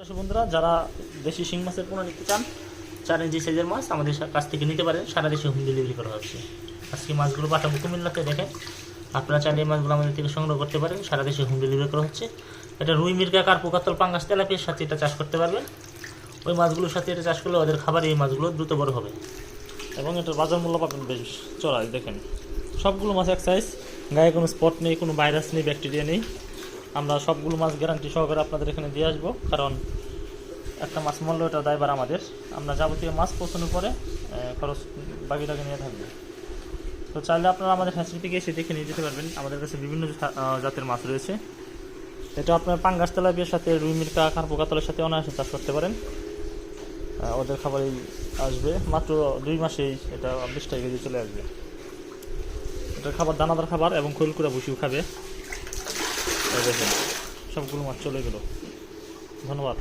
দর্শক বন্ধুরা, যারা দেশি শিং মাছের পোনা নিতে চান চার ইঞ্চি সাইজের মাছ আমাদের কাছ থেকে নিতে পারেন। সারা দেশে হোম ডেলিভারি করা হচ্ছে। আজকে মাছগুলো পাঠাবো কুমিল্লাতে, দেখেন। আপনারা চাইলে মাছগুলো আমাদের থেকে সংগ্রহ করতে পারেন। সারা দেশে হোম ডেলিভারি করা হচ্ছে। এটা রুই, মির্গা কার পোকাতল পাঙ্গাস, তেলাপিয়ার সাথে এটা চাষ করতে পারবেন। ওই মাছগুলোর সাথে এটা চাষ করলে ওদের খাবার এই মাছগুলো দ্রুত বড় হবে। এবং এটার বাজার মূল্য পাবেন বেশ চড়াই, দেখেন। সবগুলো মাছ এক সাইজ গায়ে কোনো স্পট নেই, কোনো ভাইরাস নেই ব্যাকটেরিয়া নেই। আমরা সবগুলো মাছ গ্যারান্টি সহকারে আপনাদের এখানে দিয়ে আসব কারণ একটা মাছ মূল্য এটা দায়বার আমাদের। আমরা যাবতীয় মাছ পৌঁছানোর পরে আহ, খরচ বাকি টাকা নিয়ে থাকবে। তো চাইলে আপনারা আমাদের ফ্যাসিলিটি এসে দেখে নিয়ে যেতে পারবেন। আমাদের কাছে বিভিন্ন জাতের মাছ রয়েছে। এটা আপনার পাঙ্গাস তেলাপিয়ার সাথে রুই মির্কা কার্পো সাথে অনায়াসে চাষ করতে পারেন। ওদের খাবারেই আসবে। মাত্র দুই মাসেই এটা বিশ টাকা কেজি চলে আসবে। এটা খাবার দানাদার খাবার এবং খৈলকুড়া ভুসিও খাবে। দেখেন। সবগুলো মাছ চলে গেল। ধন্যবাদ।